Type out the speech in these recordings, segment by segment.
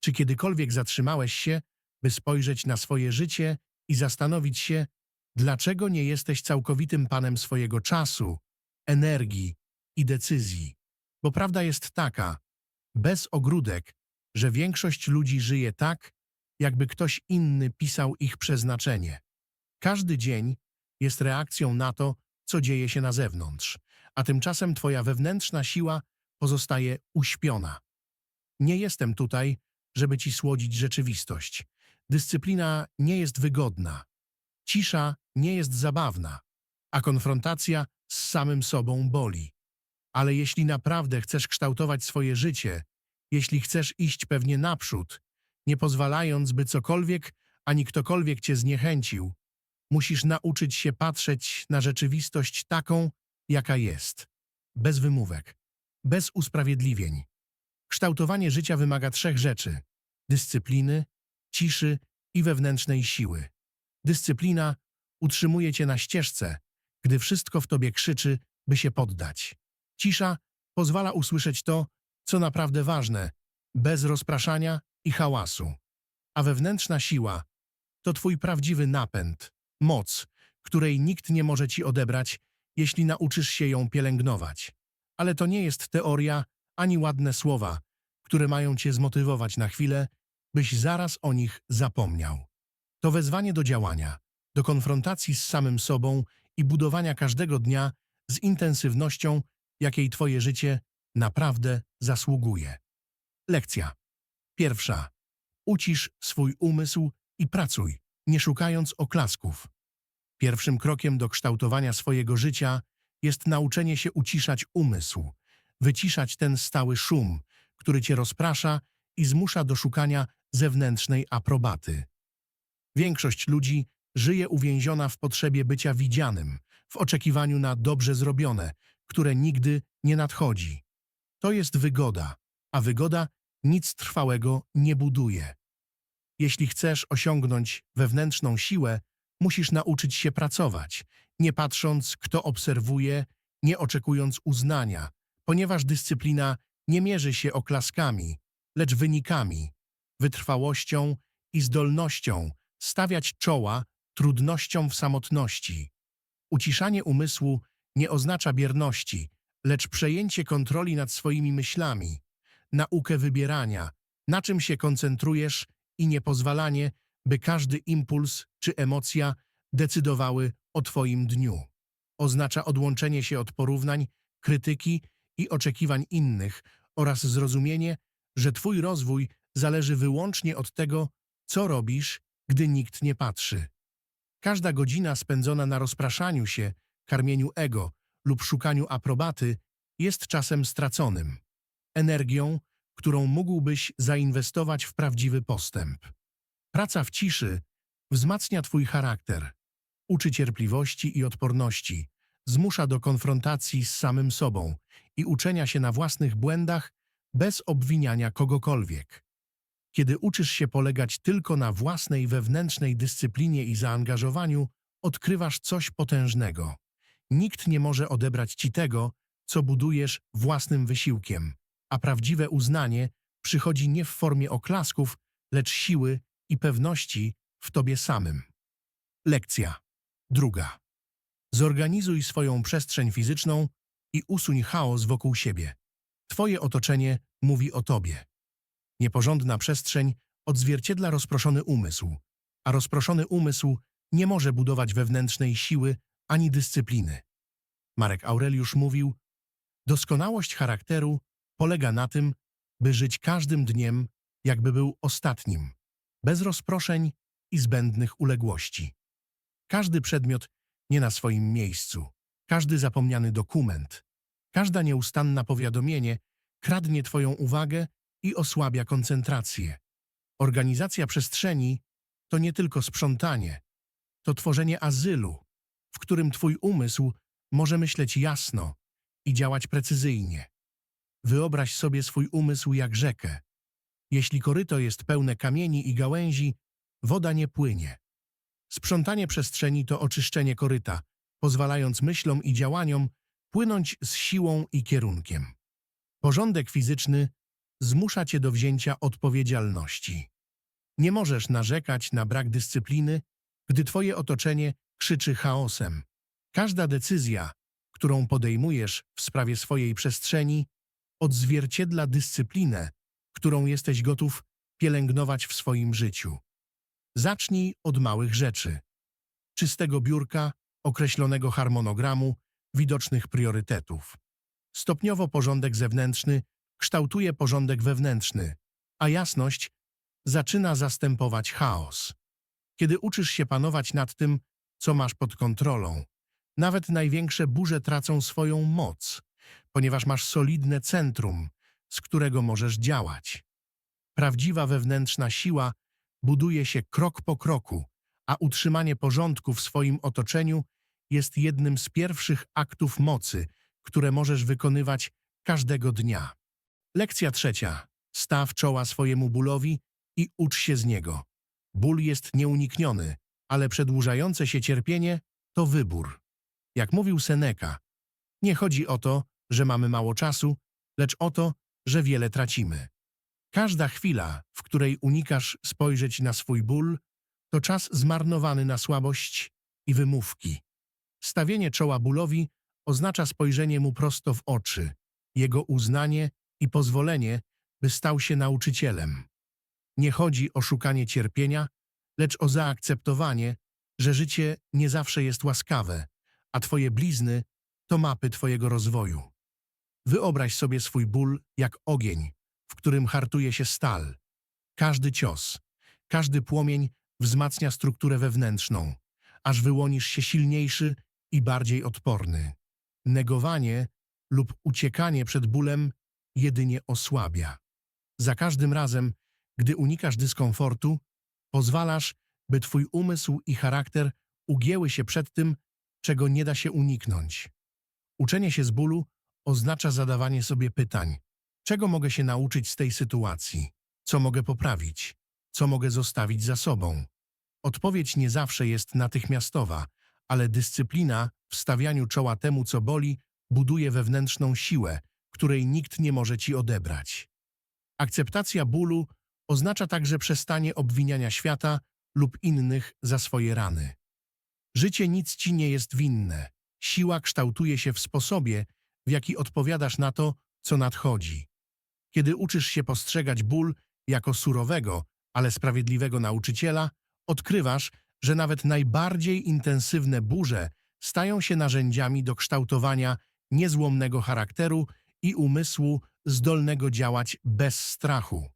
Czy kiedykolwiek zatrzymałeś się, by spojrzeć na swoje życie i zastanowić się, dlaczego nie jesteś całkowitym panem swojego czasu, energii i decyzji? Bo prawda jest taka, bez ogródek, że większość ludzi żyje tak, jakby ktoś inny pisał ich przeznaczenie. Każdy dzień jest reakcją na to, co dzieje się na zewnątrz, a tymczasem twoja wewnętrzna siła pozostaje uśpiona. Nie jestem tutaj, żeby ci słodzić rzeczywistość. Dyscyplina nie jest wygodna. Cisza nie jest zabawna, a konfrontacja z samym sobą boli. Ale jeśli naprawdę chcesz kształtować swoje życie, jeśli chcesz iść pewnie naprzód, nie pozwalając, by cokolwiek ani ktokolwiek cię zniechęcił, musisz nauczyć się patrzeć na rzeczywistość taką, jaka jest. Bez wymówek, bez usprawiedliwień. Kształtowanie życia wymaga trzech rzeczy: dyscypliny, ciszy i wewnętrznej siły. Dyscyplina utrzymuje cię na ścieżce, gdy wszystko w tobie krzyczy, by się poddać. Cisza pozwala usłyszeć to, co naprawdę ważne, bez rozpraszania i hałasu. A wewnętrzna siła to twój prawdziwy napęd, moc, której nikt nie może ci odebrać, jeśli nauczysz się ją pielęgnować. Ale to nie jest teoria ani ładne słowa, które mają cię zmotywować na chwilę, byś zaraz o nich zapomniał. To wezwanie do działania, do konfrontacji z samym sobą i budowania każdego dnia z intensywnością, jakiej twoje życie naprawdę zasługuje. Lekcja. Pierwsza. Ucisz swój umysł i pracuj, nie szukając oklasków. Pierwszym krokiem do kształtowania swojego życia jest nauczenie się uciszać umysł, wyciszać ten stały szum, który cię rozprasza i zmusza do szukania zewnętrznej aprobaty. Większość ludzi żyje uwięziona w potrzebie bycia widzianym, w oczekiwaniu na dobrze zrobione, które nigdy nie nadchodzi. To jest wygoda, a wygoda nic trwałego nie buduje. Jeśli chcesz osiągnąć wewnętrzną siłę, musisz nauczyć się pracować, nie patrząc, kto obserwuje, nie oczekując uznania, ponieważ dyscyplina nie mierzy się oklaskami, lecz wynikami, wytrwałością i zdolnością stawiać czoła trudnościom w samotności. Uciszanie umysłu nie oznacza bierności, lecz przejęcie kontroli nad swoimi myślami, naukę wybierania, na czym się koncentrujesz i niepozwalanie, by każdy impuls czy emocja decydowały o Twoim dniu. Oznacza odłączenie się od porównań, krytyki i oczekiwań innych oraz zrozumienie, że Twój rozwój zależy wyłącznie od tego, co robisz, gdy nikt nie patrzy. Każda godzina spędzona na rozpraszaniu się, karmieniu ego lub szukaniu aprobaty jest czasem straconym, energią, którą mógłbyś zainwestować w prawdziwy postęp. Praca w ciszy wzmacnia Twój charakter, uczy cierpliwości i odporności, zmusza do konfrontacji z samym sobą i uczenia się na własnych błędach bez obwiniania kogokolwiek. Kiedy uczysz się polegać tylko na własnej wewnętrznej dyscyplinie i zaangażowaniu, odkrywasz coś potężnego. Nikt nie może odebrać ci tego, co budujesz własnym wysiłkiem, a prawdziwe uznanie przychodzi nie w formie oklasków, lecz siły i pewności w tobie samym. Lekcja druga. Zorganizuj swoją przestrzeń fizyczną i usuń chaos wokół siebie. Twoje otoczenie mówi o tobie. Nieporządna przestrzeń odzwierciedla rozproszony umysł, a rozproszony umysł nie może budować wewnętrznej siły ani dyscypliny. Marek Aureliusz mówił, doskonałość charakteru polega na tym, by żyć każdym dniem, jakby był ostatnim, bez rozproszeń i zbędnych uległości. Każdy przedmiot nie na swoim miejscu, każdy zapomniany dokument, każda nieustanna powiadomienie kradnie Twoją uwagę i osłabia koncentrację. Organizacja przestrzeni to nie tylko sprzątanie, to tworzenie azylu, w którym Twój umysł może myśleć jasno i działać precyzyjnie. Wyobraź sobie swój umysł jak rzekę. Jeśli koryto jest pełne kamieni i gałęzi, woda nie płynie. Sprzątanie przestrzeni to oczyszczenie koryta, pozwalając myślom i działaniom płynąć z siłą i kierunkiem. Porządek fizyczny zmusza cię do wzięcia odpowiedzialności. Nie możesz narzekać na brak dyscypliny, gdy twoje otoczenie krzyczy chaosem. Każda decyzja, którą podejmujesz w sprawie swojej przestrzeni, odzwierciedla dyscyplinę, którą jesteś gotów pielęgnować w swoim życiu. Zacznij od małych rzeczy. Czystego biurka, określonego harmonogramu, widocznych priorytetów. Stopniowo porządek zewnętrzny kształtuje porządek wewnętrzny, a jasność zaczyna zastępować chaos. Kiedy uczysz się panować nad tym, co masz pod kontrolą, nawet największe burze tracą swoją moc, ponieważ masz solidne centrum, z którego możesz działać. Prawdziwa wewnętrzna siła buduje się krok po kroku, a utrzymanie porządku w swoim otoczeniu jest jednym z pierwszych aktów mocy, które możesz wykonywać każdego dnia. Lekcja trzecia. Staw czoła swojemu bólowi i ucz się z niego. Ból jest nieunikniony, ale przedłużające się cierpienie to wybór. Jak mówił Seneca, nie chodzi o to, że mamy mało czasu, lecz o to, że wiele tracimy. Każda chwila, w której unikasz spojrzeć na swój ból, to czas zmarnowany na słabość i wymówki. Stawienie czoła bólowi oznacza spojrzenie mu prosto w oczy, jego uznanie i pozwolenie, by stał się nauczycielem. Nie chodzi o szukanie cierpienia, lecz o zaakceptowanie, że życie nie zawsze jest łaskawe, a twoje blizny to mapy twojego rozwoju. Wyobraź sobie swój ból jak ogień, w którym hartuje się stal. Każdy cios, każdy płomień wzmacnia strukturę wewnętrzną, aż wyłonisz się silniejszy i bardziej odporny. Negowanie lub uciekanie przed bólem jedynie osłabia. Za każdym razem, gdy unikasz dyskomfortu, pozwalasz, by twój umysł i charakter ugięły się przed tym, czego nie da się uniknąć. Uczenie się z bólu oznacza zadawanie sobie pytań. Czego mogę się nauczyć z tej sytuacji? Co mogę poprawić? Co mogę zostawić za sobą? Odpowiedź nie zawsze jest natychmiastowa, ale dyscyplina w stawianiu czoła temu, co boli, buduje wewnętrzną siłę, której nikt nie może ci odebrać. Akceptacja bólu oznacza także przestanie obwiniania świata lub innych za swoje rany. Życie nic ci nie jest winne. Siła kształtuje się w sposobie, w jaki odpowiadasz na to, co nadchodzi. Kiedy uczysz się postrzegać ból jako surowego, ale sprawiedliwego nauczyciela, odkrywasz, że nawet najbardziej intensywne burze stają się narzędziami do kształtowania niezłomnego charakteru i umysłu zdolnego działać bez strachu.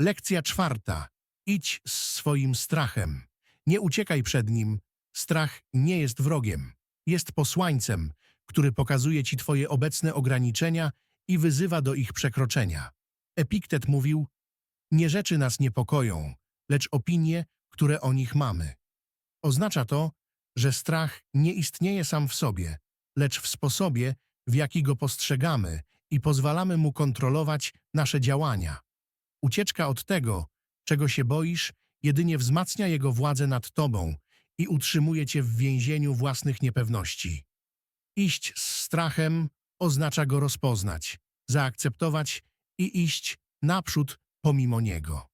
Lekcja czwarta. Idź z swoim strachem. Nie uciekaj przed nim. Strach nie jest wrogiem. Jest posłańcem, który pokazuje ci twoje obecne ograniczenia i wyzywa do ich przekroczenia. Epiktet mówił, nie rzeczy nas niepokoją, lecz opinie, które o nich mamy. Oznacza to, że strach nie istnieje sam w sobie, lecz w sposobie, w jaki go postrzegamy i pozwalamy mu kontrolować nasze działania. Ucieczka od tego, czego się boisz, jedynie wzmacnia jego władzę nad tobą i utrzymuje cię w więzieniu własnych niepewności. Iść z strachem oznacza go rozpoznać, zaakceptować i iść naprzód pomimo niego.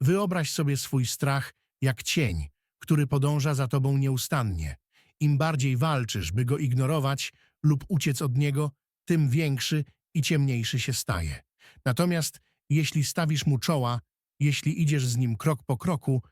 Wyobraź sobie swój strach jak cień, który podąża za tobą nieustannie. Im bardziej walczysz, by go ignorować lub uciec od niego, tym większy i ciemniejszy się staje. Natomiast jeśli stawisz mu czoła, jeśli idziesz z nim krok po kroku,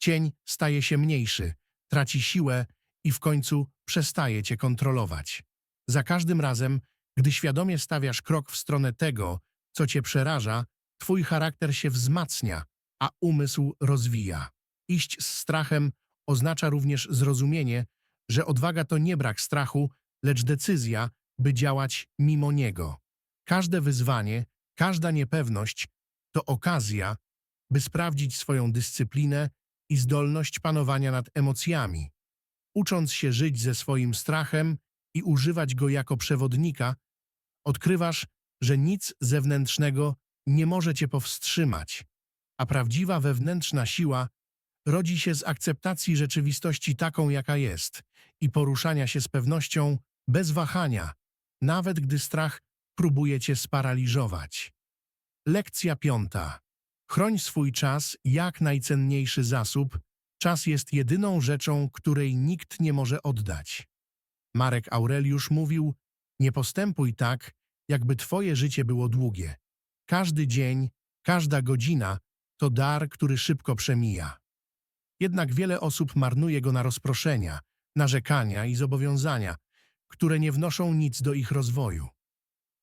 cień staje się mniejszy, traci siłę i w końcu przestaje cię kontrolować. Za każdym razem, gdy świadomie stawiasz krok w stronę tego, co cię przeraża, twój charakter się wzmacnia, a umysł rozwija. Iść z strachem oznacza również zrozumienie, że odwaga to nie brak strachu, lecz decyzja, by działać mimo niego. Każde wyzwanie, każda niepewność to okazja, by sprawdzić swoją dyscyplinę i zdolność panowania nad emocjami. Ucząc się żyć ze swoim strachem i używać go jako przewodnika, odkrywasz, że nic zewnętrznego nie może cię powstrzymać, a prawdziwa wewnętrzna siła rodzi się z akceptacji rzeczywistości taką, jaka jest i poruszania się z pewnością bez wahania, nawet gdy strach próbuje cię sparaliżować. Lekcja piąta. Chroń swój czas jak najcenniejszy zasób. Czas jest jedyną rzeczą, której nikt nie może oddać. Marek Aureliusz mówił, nie postępuj tak, jakby twoje życie było długie. Każdy dzień, każda godzina to dar, który szybko przemija. Jednak wiele osób marnuje go na rozproszenia, narzekania i zobowiązania, które nie wnoszą nic do ich rozwoju.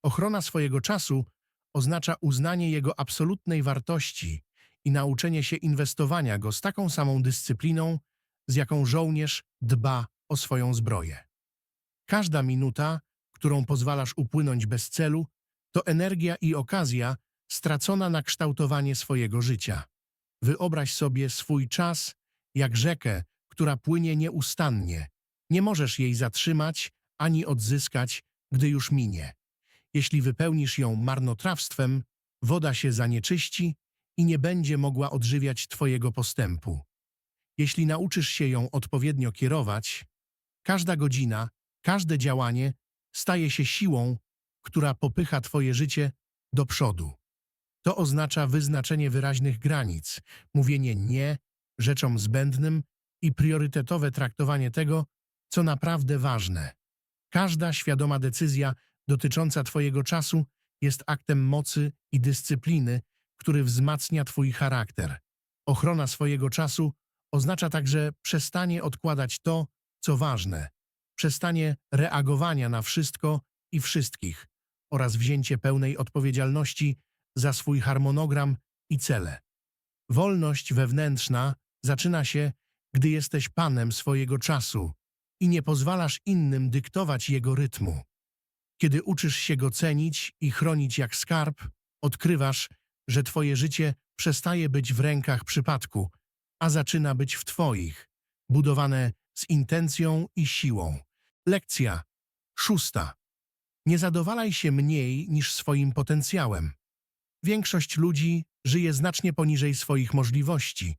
Ochrona swojego czasu oznacza uznanie jego absolutnej wartości i nauczenie się inwestowania go z taką samą dyscypliną, z jaką żołnierz dba o swoją zbroję. Każda minuta, którą pozwalasz upłynąć bez celu, to energia i okazja stracona na kształtowanie swojego życia. Wyobraź sobie swój czas jak rzekę, która płynie nieustannie. Nie możesz jej zatrzymać ani odzyskać, gdy już minie. Jeśli wypełnisz ją marnotrawstwem, woda się zanieczyści i nie będzie mogła odżywiać Twojego postępu. Jeśli nauczysz się ją odpowiednio kierować, każda godzina, każde działanie staje się siłą, która popycha Twoje życie do przodu. To oznacza wyznaczenie wyraźnych granic, mówienie nie rzeczom zbędnym i priorytetowe traktowanie tego, co naprawdę ważne. Każda świadoma decyzja dotycząca Twojego czasu jest aktem mocy i dyscypliny, który wzmacnia Twój charakter. Ochrona swojego czasu oznacza także przestanie odkładać to, co ważne, przestanie reagowania na wszystko i wszystkich oraz wzięcie pełnej odpowiedzialności za swój harmonogram i cele. Wolność wewnętrzna zaczyna się, gdy jesteś panem swojego czasu i nie pozwalasz innym dyktować jego rytmu. Kiedy uczysz się go cenić i chronić jak skarb, odkrywasz, że twoje życie przestaje być w rękach przypadku, a zaczyna być w twoich, budowane z intencją i siłą. Lekcja szósta. Nie zadowalaj się mniej niż swoim potencjałem. Większość ludzi żyje znacznie poniżej swoich możliwości,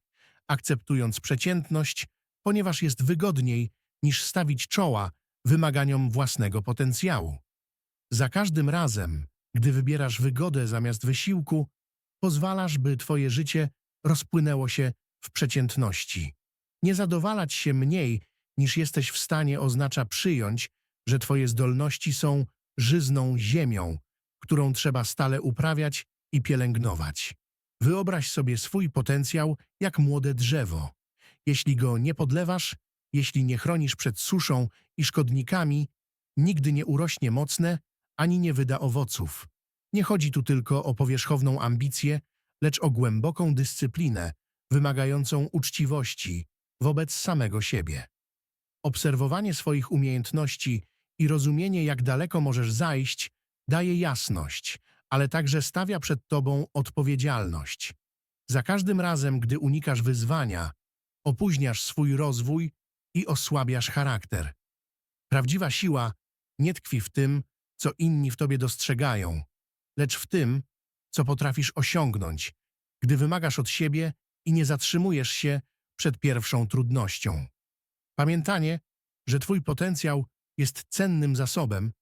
akceptując przeciętność, ponieważ jest wygodniej niż stawić czoła wymaganiom własnego potencjału. Za każdym razem, gdy wybierasz wygodę zamiast wysiłku, pozwalasz, by twoje życie rozpłynęło się w przeciętności. Nie zadowalać się mniej, niż jesteś w stanie oznacza przyjąć, że twoje zdolności są żyzną ziemią, którą trzeba stale uprawiać i pielęgnować. Wyobraź sobie swój potencjał jak młode drzewo. Jeśli go nie podlewasz, jeśli nie chronisz przed suszą i szkodnikami, nigdy nie urośnie mocne ani nie wyda owoców. Nie chodzi tu tylko o powierzchowną ambicję, lecz o głęboką dyscyplinę, wymagającą uczciwości wobec samego siebie. Obserwowanie swoich umiejętności i rozumienie, jak daleko możesz zajść, daje jasność, ale także stawia przed tobą odpowiedzialność. Za każdym razem, gdy unikasz wyzwania, opóźniasz swój rozwój i osłabiasz charakter. Prawdziwa siła nie tkwi w tym, co inni w tobie dostrzegają, lecz w tym, co potrafisz osiągnąć, gdy wymagasz od siebie i nie zatrzymujesz się przed pierwszą trudnością. Pamiętanie, że twój potencjał jest cennym zasobem,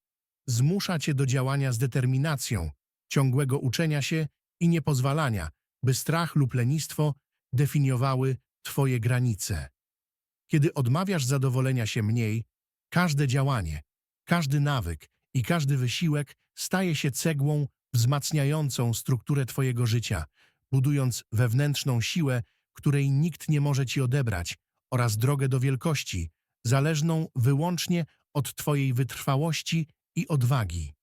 zmusza cię do działania z determinacją, ciągłego uczenia się i niepozwalania, by strach lub lenistwo definiowały twoje granice. Kiedy odmawiasz zadowolenia się mniej, każde działanie, każdy nawyk i każdy wysiłek staje się cegłą wzmacniającą strukturę twojego życia, budując wewnętrzną siłę, której nikt nie może ci odebrać, oraz drogę do wielkości, zależną wyłącznie od twojej wytrwałości i odwagi.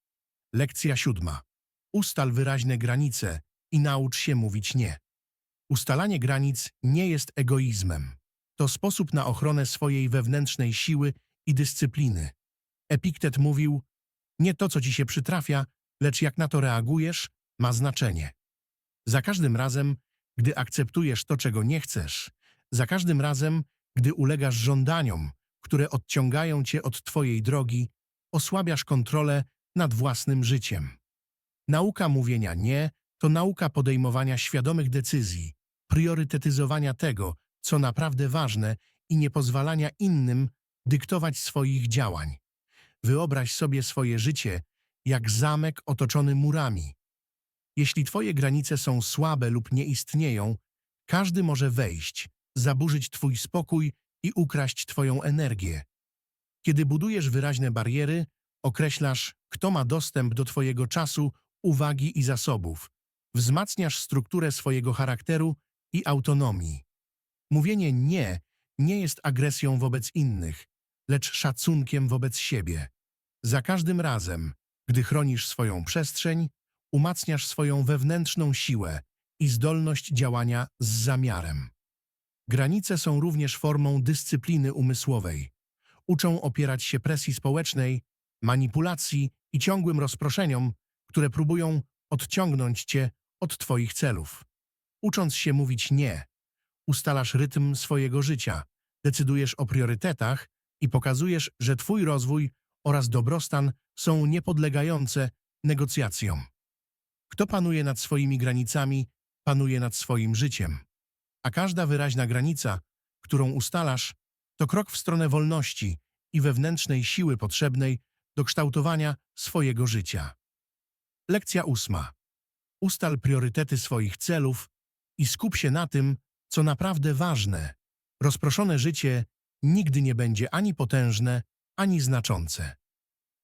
Lekcja siódma. Ustal wyraźne granice i naucz się mówić nie. Ustalanie granic nie jest egoizmem. To sposób na ochronę swojej wewnętrznej siły i dyscypliny. Epiktet mówił, nie to, co ci się przytrafia, lecz jak na to reagujesz, ma znaczenie. Za każdym razem, gdy akceptujesz to, czego nie chcesz, za każdym razem, gdy ulegasz żądaniom, które odciągają cię od twojej drogi, osłabiasz kontrolę nad własnym życiem. Nauka mówienia nie to nauka podejmowania świadomych decyzji, priorytetyzowania tego, co naprawdę ważne i nie pozwalania innym dyktować swoich działań. Wyobraź sobie swoje życie jak zamek otoczony murami. Jeśli twoje granice są słabe lub nie istnieją, każdy może wejść, zaburzyć twój spokój i ukraść twoją energię. Kiedy budujesz wyraźne bariery, określasz, kto ma dostęp do twojego czasu, uwagi i zasobów. Wzmacniasz strukturę swojego charakteru i autonomii. Mówienie nie nie jest agresją wobec innych, lecz szacunkiem wobec siebie. Za każdym razem, gdy chronisz swoją przestrzeń, umacniasz swoją wewnętrzną siłę i zdolność działania z zamiarem. Granice są również formą dyscypliny umysłowej. Uczą opierać się presji społecznej, manipulacji i ciągłym rozproszeniom, które próbują odciągnąć cię od twoich celów. Ucząc się mówić nie, ustalasz rytm swojego życia, decydujesz o priorytetach i pokazujesz, że twój rozwój oraz dobrostan są niepodlegające negocjacjom. Kto panuje nad swoimi granicami, panuje nad swoim życiem. A każda wyraźna granica, którą ustalasz, to krok w stronę wolności i wewnętrznej siły potrzebnej do kształtowania swojego życia. Lekcja ósma. Ustal priorytety swoich celów i skup się na tym, co naprawdę ważne. Rozproszone życie nigdy nie będzie ani potężne, ani znaczące.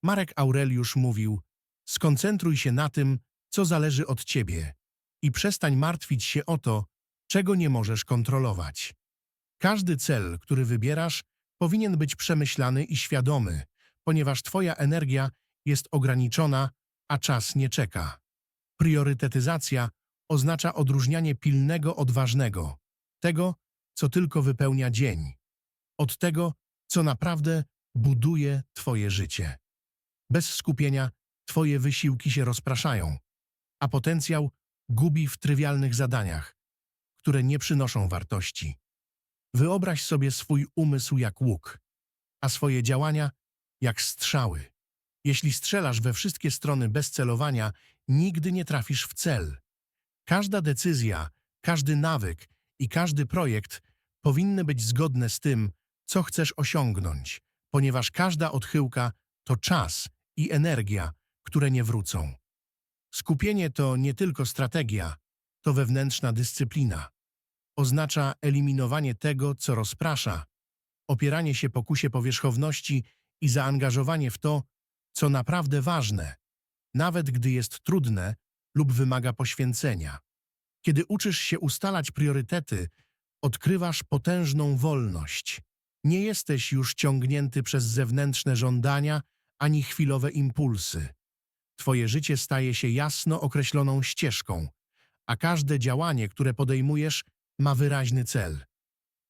Marek Aureliusz mówił: Skoncentruj się na tym, co zależy od ciebie i przestań martwić się o to, czego nie możesz kontrolować. Każdy cel, który wybierasz, powinien być przemyślany i świadomy, ponieważ twoja energia jest ograniczona, a czas nie czeka. Priorytetyzacja oznacza odróżnianie pilnego od ważnego, tego, co tylko wypełnia dzień, od tego, co naprawdę buduje twoje życie. Bez skupienia twoje wysiłki się rozpraszają, a potencjał gubi w trywialnych zadaniach, które nie przynoszą wartości. Wyobraź sobie swój umysł jak łuk, a swoje działania jak strzały. Jeśli strzelasz we wszystkie strony bez celowania, nigdy nie trafisz w cel. Każda decyzja, każdy nawyk i każdy projekt powinny być zgodne z tym, co chcesz osiągnąć, ponieważ każda odchyłka to czas i energia, które nie wrócą. Skupienie to nie tylko strategia, to wewnętrzna dyscyplina. Oznacza eliminowanie tego, co rozprasza, opieranie się pokusie powierzchowności i zaangażowanie w to, co naprawdę ważne, nawet gdy jest trudne lub wymaga poświęcenia. Kiedy uczysz się ustalać priorytety, odkrywasz potężną wolność. Nie jesteś już ciągnięty przez zewnętrzne żądania ani chwilowe impulsy. Twoje życie staje się jasno określoną ścieżką, a każde działanie, które podejmujesz, ma wyraźny cel.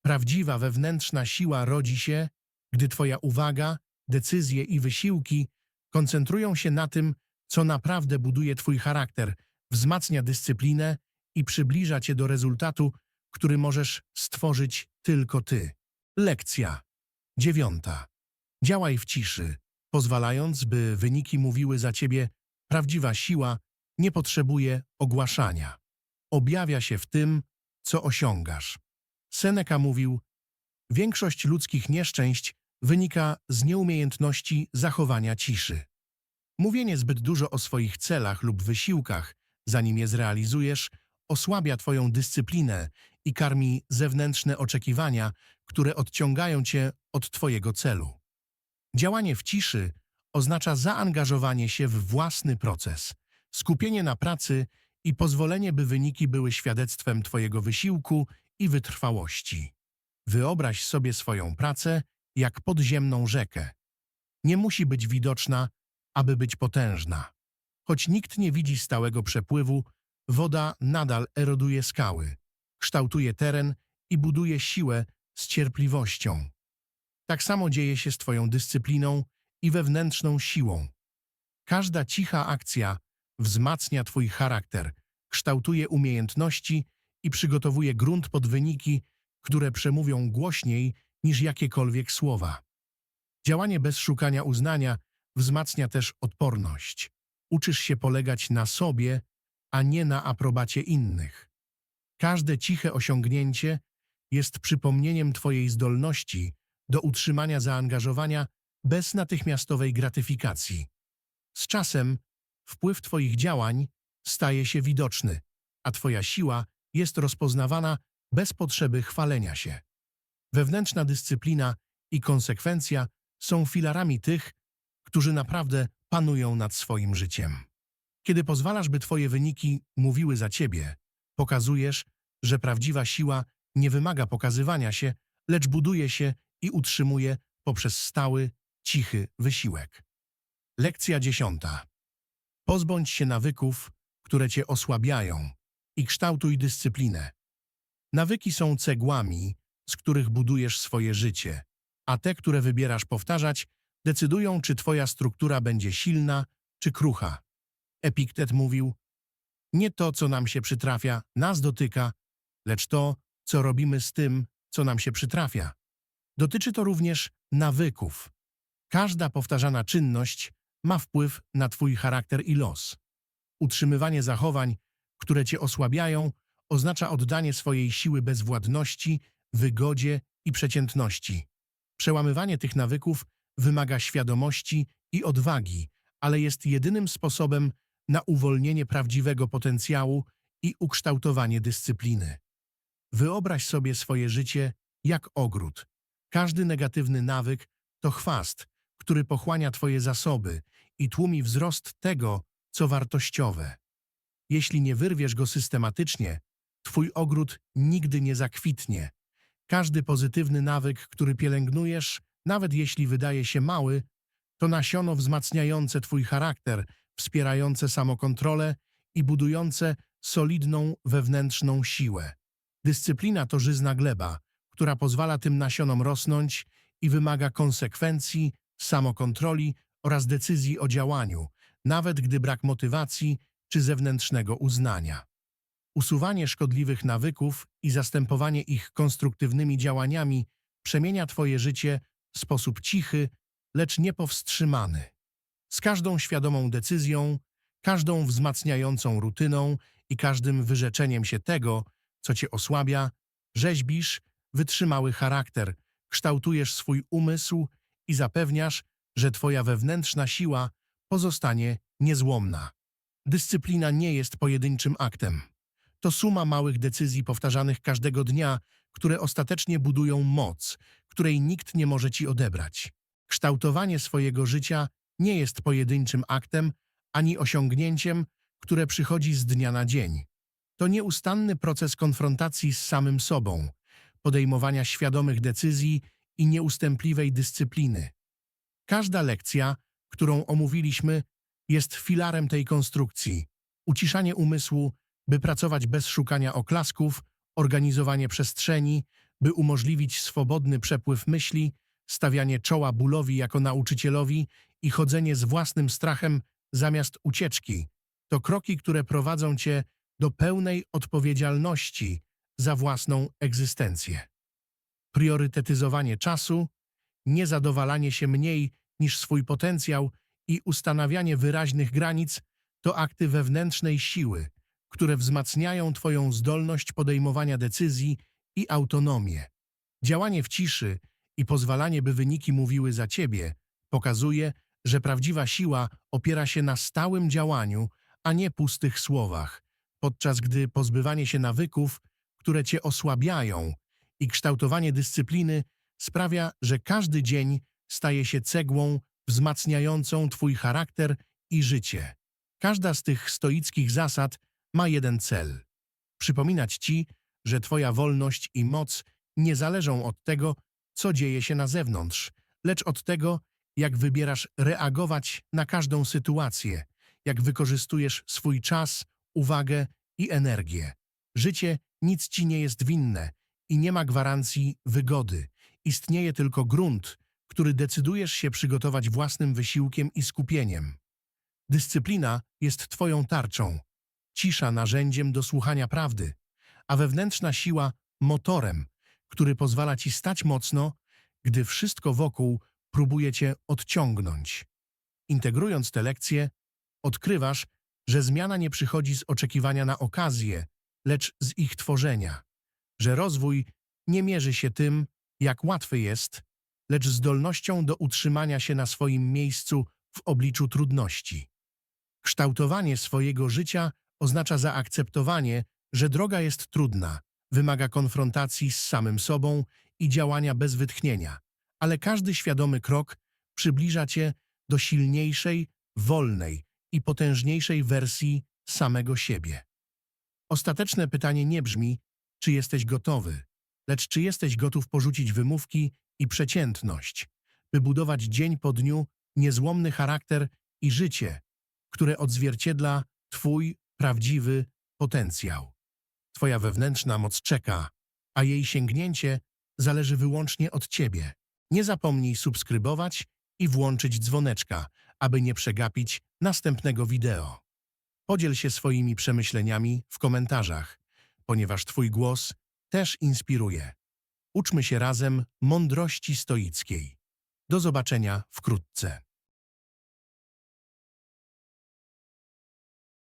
Prawdziwa wewnętrzna siła rodzi się, gdy Twoja uwaga, decyzje i wysiłki koncentrują się na tym, co naprawdę buduje Twój charakter, wzmacnia dyscyplinę i przybliża Cię do rezultatu, który możesz stworzyć tylko Ty. Lekcja dziewiąta. Działaj w ciszy, pozwalając, by wyniki mówiły za Ciebie. Prawdziwa siła nie potrzebuje ogłaszania. Objawia się w tym, co osiągasz. Seneca mówił, większość ludzkich nieszczęść wynika z nieumiejętności zachowania ciszy. Mówienie zbyt dużo o swoich celach lub wysiłkach, zanim je zrealizujesz, osłabia Twoją dyscyplinę i karmi zewnętrzne oczekiwania, które odciągają Cię od Twojego celu. Działanie w ciszy oznacza zaangażowanie się w własny proces, skupienie na pracy i pozwolenie, by wyniki były świadectwem Twojego wysiłku i wytrwałości. Wyobraź sobie swoją pracę jak podziemną rzekę. Nie musi być widoczna, aby być potężna. Choć nikt nie widzi stałego przepływu, woda nadal eroduje skały, kształtuje teren i buduje siłę z cierpliwością. Tak samo dzieje się z Twoją dyscypliną i wewnętrzną siłą. Każda cicha akcja wzmacnia Twój charakter, kształtuje umiejętności i przygotowuje grunt pod wyniki, które przemówią głośniej niż jakiekolwiek słowa. Działanie bez szukania uznania wzmacnia też odporność. Uczysz się polegać na sobie, a nie na aprobacie innych. Każde ciche osiągnięcie jest przypomnieniem Twojej zdolności do utrzymania zaangażowania bez natychmiastowej gratyfikacji. Z czasem wpływ Twoich działań staje się widoczny, a Twoja siła jest rozpoznawana bez potrzeby chwalenia się. Wewnętrzna dyscyplina i konsekwencja są filarami tych, którzy naprawdę panują nad swoim życiem. Kiedy pozwalasz, by Twoje wyniki mówiły za Ciebie, pokazujesz, że prawdziwa siła nie wymaga pokazywania się, lecz buduje się i utrzymuje poprzez stały, cichy wysiłek. Lekcja dziesiąta. Pozbądź się nawyków, które Cię osłabiają i kształtuj dyscyplinę. Nawyki są cegłami, z których budujesz swoje życie, a te, które wybierasz powtarzać, decydują, czy Twoja struktura będzie silna czy krucha. Epiktet mówił, nie to, co nam się przytrafia, nas dotyka, lecz to, co robimy z tym, co nam się przytrafia. Dotyczy to również nawyków. Każda powtarzana czynność ma wpływ na Twój charakter i los. Utrzymywanie zachowań, które Cię osłabiają, oznacza oddanie swojej siły bezwładności, wygodzie i przeciętności. Przełamywanie tych nawyków wymaga świadomości i odwagi, ale jest jedynym sposobem na uwolnienie prawdziwego potencjału i ukształtowanie dyscypliny. Wyobraź sobie swoje życie jak ogród. Każdy negatywny nawyk to chwast, który pochłania Twoje zasoby i tłumi wzrost tego, co wartościowe. Jeśli nie wyrwiesz go systematycznie, Twój ogród nigdy nie zakwitnie. Każdy pozytywny nawyk, który pielęgnujesz, nawet jeśli wydaje się mały, to nasiono wzmacniające Twój charakter, wspierające samokontrolę i budujące solidną wewnętrzną siłę. Dyscyplina to żyzna gleba, która pozwala tym nasionom rosnąć i wymaga konsekwencji, samokontroli oraz decyzji o działaniu, nawet gdy brak motywacji czy zewnętrznego uznania. Usuwanie szkodliwych nawyków i zastępowanie ich konstruktywnymi działaniami przemienia Twoje życie w sposób cichy, lecz niepowstrzymany. Z każdą świadomą decyzją, każdą wzmacniającą rutyną i każdym wyrzeczeniem się tego, co Cię osłabia, rzeźbisz wytrzymały charakter, kształtujesz swój umysł i zapewniasz, że Twoja wewnętrzna siła pozostanie niezłomna. Dyscyplina nie jest pojedynczym aktem. To suma małych decyzji powtarzanych każdego dnia, które ostatecznie budują moc, której nikt nie może ci odebrać. Kształtowanie swojego życia nie jest pojedynczym aktem ani osiągnięciem, które przychodzi z dnia na dzień. To nieustanny proces konfrontacji z samym sobą, podejmowania świadomych decyzji i nieustępliwej dyscypliny. Każda lekcja, którą omówiliśmy, jest filarem tej konstrukcji. Uciszanie umysłu, by pracować bez szukania oklasków, organizowanie przestrzeni, by umożliwić swobodny przepływ myśli, stawianie czoła bólowi jako nauczycielowi i chodzenie z własnym strachem zamiast ucieczki. To kroki, które prowadzą cię do pełnej odpowiedzialności za własną egzystencję. Priorytetyzowanie czasu, niezadowalanie się mniej niż swój potencjał i ustanawianie wyraźnych granic to akty wewnętrznej siły, które wzmacniają Twoją zdolność podejmowania decyzji i autonomię. Działanie w ciszy i pozwalanie, by wyniki mówiły za Ciebie, pokazuje, że prawdziwa siła opiera się na stałym działaniu, a nie pustych słowach, podczas gdy pozbywanie się nawyków, które Cię osłabiają i kształtowanie dyscypliny sprawia, że każdy dzień staje się cegłą wzmacniającą Twój charakter i życie. Każda z tych stoickich zasad ma jeden cel – przypominać Ci, że Twoja wolność i moc nie zależą od tego, co dzieje się na zewnątrz, lecz od tego, jak wybierasz reagować na każdą sytuację, jak wykorzystujesz swój czas, uwagę i energię. Życie nic Ci nie jest winne i nie ma gwarancji wygody. Istnieje tylko grunt, który decydujesz się przygotować własnym wysiłkiem i skupieniem. Dyscyplina jest Twoją tarczą, cisza narzędziem do słuchania prawdy, a wewnętrzna siła motorem, który pozwala Ci stać mocno, gdy wszystko wokół próbuje Cię odciągnąć. Integrując te lekcje, odkrywasz, że zmiana nie przychodzi z oczekiwania na okazję, lecz z ich tworzenia, że rozwój nie mierzy się tym, jak łatwy jest, lecz zdolnością do utrzymania się na swoim miejscu w obliczu trudności. Kształtowanie swojego życia oznacza zaakceptowanie, że droga jest trudna, wymaga konfrontacji z samym sobą i działania bez wytchnienia, ale każdy świadomy krok przybliża cię do silniejszej, wolnej i potężniejszej wersji samego siebie. Ostateczne pytanie nie brzmi, czy jesteś gotowy, lecz czy jesteś gotów porzucić wymówki i przeciętność, by budować dzień po dniu niezłomny charakter i życie, które odzwierciedla Twój prawdziwy potencjał. Twoja wewnętrzna moc czeka, a jej sięgnięcie zależy wyłącznie od Ciebie. Nie zapomnij subskrybować i włączyć dzwoneczka, aby nie przegapić następnego wideo. Podziel się swoimi przemyśleniami w komentarzach, ponieważ Twój głos też inspiruje. Uczmy się razem mądrości stoickiej. Do zobaczenia wkrótce.